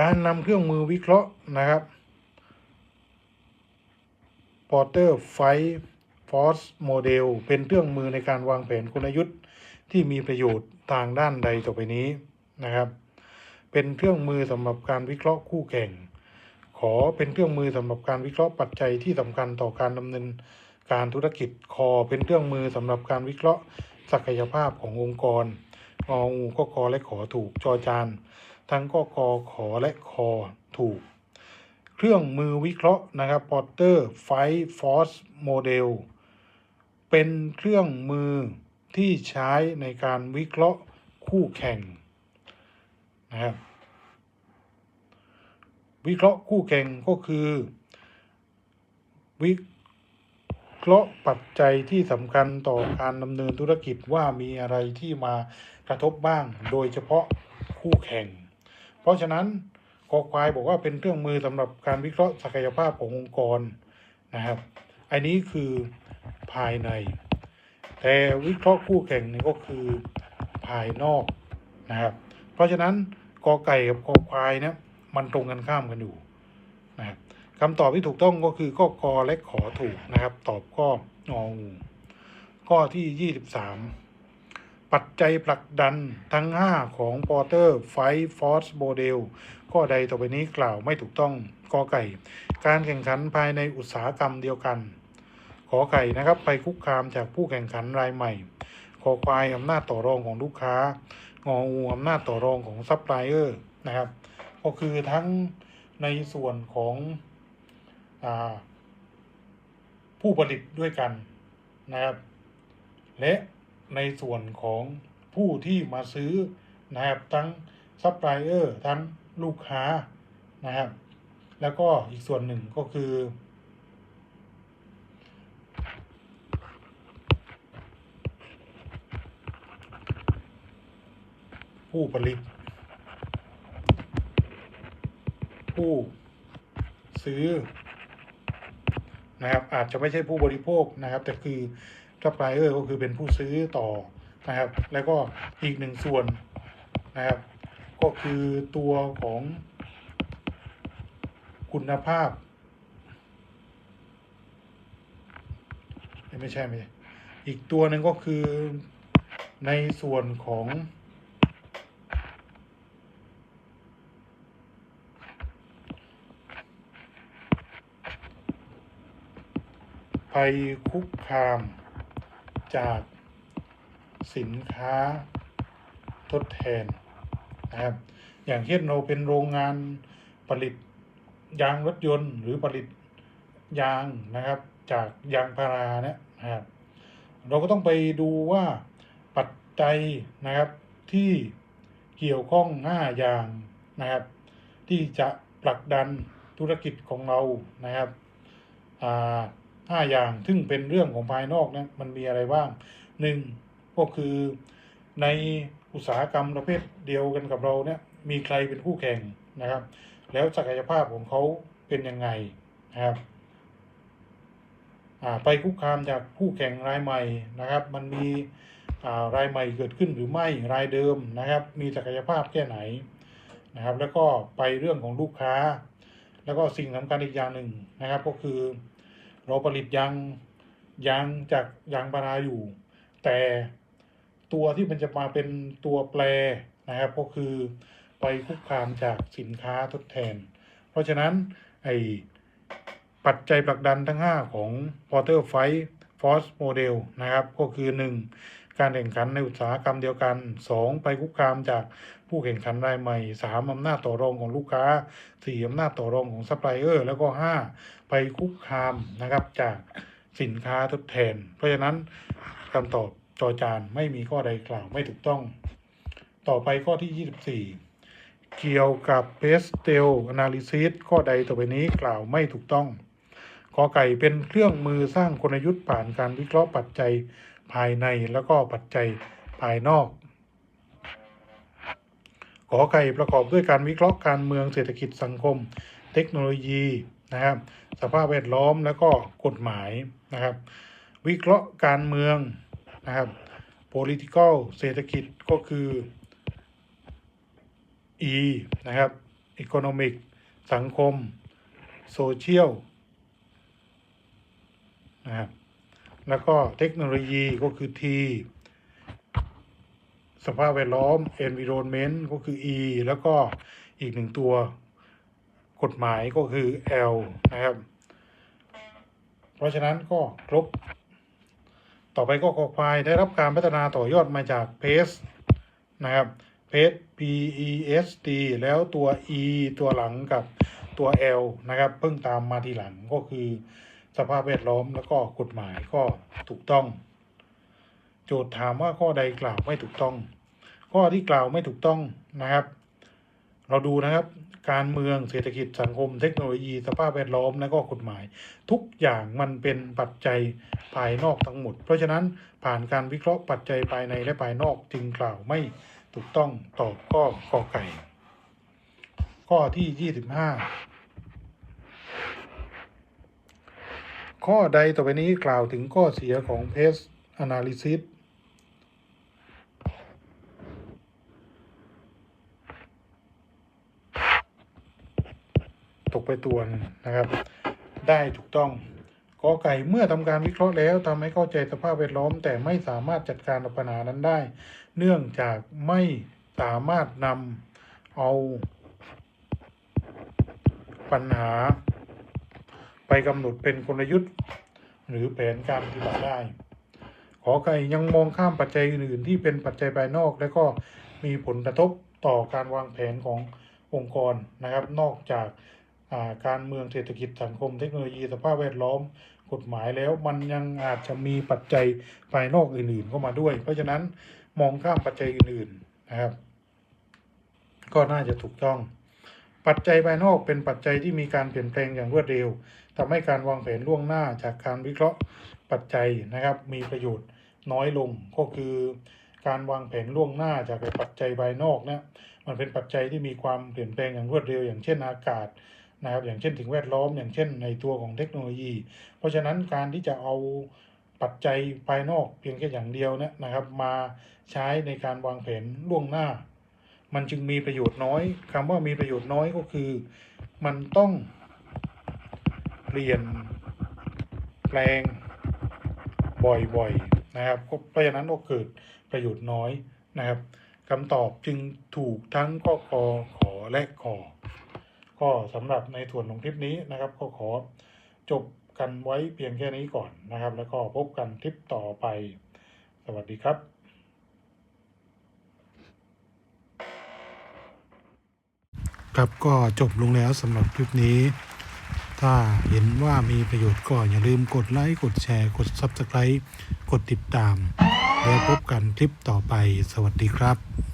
การนำเครื่องมือวิเคราะห์นะครับ Porter Five Force Model เป็นเครื่องมือในการวางแผนกลยุทธ์ที่มีประโยชน์ทางด้านใดต่อไปนี้นะครับ เป็นเครื่องมือสำหรับการวิเคราะห์คู่แข่ง ขอเป็นเครื่องมือสำหรับการวิเคราะห์ปัจจัยที่สำคัญต่อการดำเนินการธุรกิจคอเป็นเครื่องมือสำหรับการวิเคราะห์ศักยภาพขององค์กรงองูก็กอและขอถูกจอจาน ทั้งก็กอขอและคอถูก เครื่องมือวิเคราะห์นะครับ Porter Five Force Model เป็นเครื่องมือที่ใช้ในการวิเคราะห์คู่แข่งนะครับวิเคราะห์คู่แข่งก็คือ วิเคราะห์ปัจจัยที่สำคัญต่อการดำเนินธุรกิจว่ามีอะไรที่มากระทบบ้าง โดยเฉพาะคู่แข่ง เพราะฉะนั้นกอควายบอกว่าเป็นเครื่องมือสำหรับการวิเคราะห์ศักยภาพขององค์กรนะครับ อันนี้คือภายใน แต่วิเคราะห์คู่แข่งนี่ก็คือภายนอกนะครับ เพราะฉะนั้นกอไก่กับกอควายเนี่ยมันตรงกันข้ามกันอยู่นะครับคำตอบที่ถูกต้องก็คือข้อกอและขอถูกนะครับ ตอบข้ององูข้อที่23 ปัจจัยผลักดันทั้ง 5 ของ Porter Five Force Model ข้อใดต่อไปนี้กล่าวไม่ถูกต้องกอไก่ การแข่งขันภายในอุตสาหกรรมเดียวกัน ขอไข่นะครับไปคุกคามจากผู้แข่งขันรายใหม่ขอควายอำนาจต่อรองของลูกค้างองูอำนาจต่อรองของซัพพลายเออร์นะครับ ก็คือทั้งในส่วนของอผู้ผลิตด้วยกันนะครับ และ ในส่วนของผู้ที่มาซื้อนะครับทั้งซัพพลายเออร์ทั้งลูกค้านะครับ แล้วก็อีกส่วนหนึ่งก็คือ ผู้ผลิต ผู้ซื้อนะครับอาจจะไม่ใช่ผู้บริโภคนะครับ แต่คือ ซัพพลายเออร์ก็คือเป็นผู้ซื้อต่อนะครับ แล้วก็อีกหนึ่งส่วนนะครับ ก็คือตัวของคุณภาพ ไม่ใช่ไม่ใช่ อีกตัวหนึ่งก็คือในส่วนของภัยคุกคาม จากสินค้าทดแทนนะครับ อย่างเช่นเราเป็นโรงงานผลิตยางรถยนต์ หรือผลิตยางนะครับ จากยางพาราเนี่ยนะครับเราก็ต้องไปดูว่าปัจจัยนะครับที่เกี่ยวข้องห้าอย่างนะครับ ที่จะผลักดันธุรกิจของเรานะครับ ห้าอย่างซึ่งเป็นเรื่องของภายนอกนะมันมีอะไรบ้างหนึ่งก็คือในอุตสาหกรรมประเภทเดียวกันกับเราเนี่ยมีใครเป็นคู่แข่งนะครับ แล้วศักยภาพของเขาเป็นยังไงนะครับไปคุกคามจากผู้แข่งรายใหม่นะครับ มันมีรายใหม่เกิดขึ้นหรือไม่รายเดิมนะครับ มีศักยภาพแค่ไหนนะครับ แล้วก็ไปเรื่องของลูกค้า แล้วก็สิ่งสำคัญอีกอย่างหนึ่งนะครับ ก็คือ เราผลิตยางยางจากยางพาราอยู่ แต่ตัวที่มันจะมาเป็นตัวแปรนะครับ ก็คือไปคุกคามจากสินค้าทดแทน เพราะฉะนั้นไอปัจจัยผลักดันทั้ง 5 ของ Porter f i g h t Force Model นะครับ ก็คือ 1. การแข่งขันในอุตสาหกรรมเดียวกัน 2. ไปคุกคามจากผู้แข่งขันรายใหม่ 3. อำนาจต่อรองของลูกค้า 4. อำนาจต่อรองของซัพพลายเออร์แล้วก็ 5. ไปคุกคามนะครับจากสินค้าทดแทน เพราะฉะนั้นคำตอบจอจานไม่มีข้อใดกล่าวไม่ถูกต้อง ต่อไปข้อที่ 24 เกี่ยวกับ Pastel Analysis ข้อใดต่อไปนี้กล่าวไม่ถูกต้องกอไก่เป็นเครื่องมือสร้างกลยุทธ์ผ่านการวิเคราะห์ปัจจัย ภายในแล้วก็ปัจจัยภายนอกขอไก่ประกอบด้วยการวิเคราะห์การเมืองเศรษฐกิจสังคม เทคโนโลยีนะครับ สภาพแวดล้อมแล้วก็กฎหมายนะครับ วิเคราะห์การเมืองนะครับ political เศรษฐกิจก็คือ E นะครับ economic สังคมโซเชียลนะครับ แล้วก็เทคโนโลยีก็คือ T สภาพแวดล้อม environment ก็คือ E แล้วก็อีกหนึ่งตัวกฎหมายก็คือ L นะครับ เพราะฉะนั้นก็ครบ ต่อไปก็คอควายได้รับการพัฒนาต่อยอดมาจากเพสนะครับเพส P E S T แล้วตัว E ตัวหลังกับตัว L นะครับ เพิ่งตามมาทีหลังก็คือ สภาพแวดล้อมแล้วก็กฎหมายก็ถูกต้อง โจทย์ถามว่าข้อใดกล่าวไม่ถูกต้อง ข้อที่กล่าวไม่ถูกต้องนะครับ เราดูนะครับการเมืองเศรษฐกิจสังคมเทคโนโลยีสภาพแวดล้อมและก็กฎหมาย ทุกอย่างมันเป็นปัจจัยภายนอกทั้งหมด เพราะฉะนั้นผ่านการวิเคราะห์ปัจจัยภายในและภายนอกจึงกล่าวไม่ถูกต้องตอบข้อข้อไก่ ข้อที่ 25 ข้อใดต่อไปนี้กล่าวถึงข้อเสียของ Pest Analysis ตกไปตัวนะครับ ได้ถูกต้องกอไก่เมื่อทำการวิเคราะห์แล้วทำให้เข้าใจสภาพแวดล้อม แต่ไม่สามารถจัดการปัญหานั้นได้ เนื่องจากไม่สามารถนำเอาปัญหา ไปกำหนดเป็นกลยุทธ์ หรือแผนการปฏิบัติได้ ขอไก่ยังมองข้ามปัจจัยอื่นๆ ที่เป็นปัจจัยภายนอก และก็มีผลกระทบต่อการวางแผนขององค์กรนะครับ นอกจากาการเมืองเศรษฐกิจสังคมเทคโนโลยีสภาพแวดล้อมกฎหมายแล้วมันยังอาจจะมีปัจจัยภายนอกอื่นๆเข้ามาด้วย เพราะฉะนั้นมองข้ามปัจจัยอื่นๆนะครับ ก็น่าจะถูกต้อง ปัจจัยภายนอกเป็นปัจจัยที่มีการเปลี่ยนแปลงอย่างรวดเร็วทำให้การวางแผนล่วงหน้าจากการวิเคราะห์ปัจจัยนะครับ มีประโยชน์น้อยลงก็คือการวางแผนล่วงหน้าจากปัจจัยภายนอกเนี่ยมันเป็นปัจจัยที่มีความเปลี่ยนแปลงอย่างรวดเร็ว อย่างเช่นอากาศนะครับ อย่างเช่นสิ่งแวดล้อม อย่างเช่นในตัวของเทคโนโลยี เพราะฉะนั้นการที่จะเอาปัจจัยภายนอกเพียงแค่อย่างเดียวเนี่ยนะครับ มาใช้ในการวางแผนล่วงหน้า มันจึงมีประโยชน์น้อยคำว่ามีประโยชน์น้อยก็คือ มันต้องเปลี่ยนแปลงบ่อยๆนะครับเพราะฉะนั้นก็เกิดประโยชน์น้อยนะครับคำตอบจึงถูกทั้งข้อกอขอและขอ ก็สำหรับในส่วนของคลิปนี้นะครับ ก็ขอจบกันไว้เพียงแค่นี้ก่อนนะครับ แล้วก็พบกันคลิปต่อไป สวัสดีครับ ครับก็จบลงแล้วสำหรับคลิปนี้ ถ้าเห็นว่ามีประโยชน์ก็อย่าลืมกดไลค์ กดแชร์ กด Subscribe กดติดตาม แล้วพบกันคลิปต่อไป สวัสดีครับ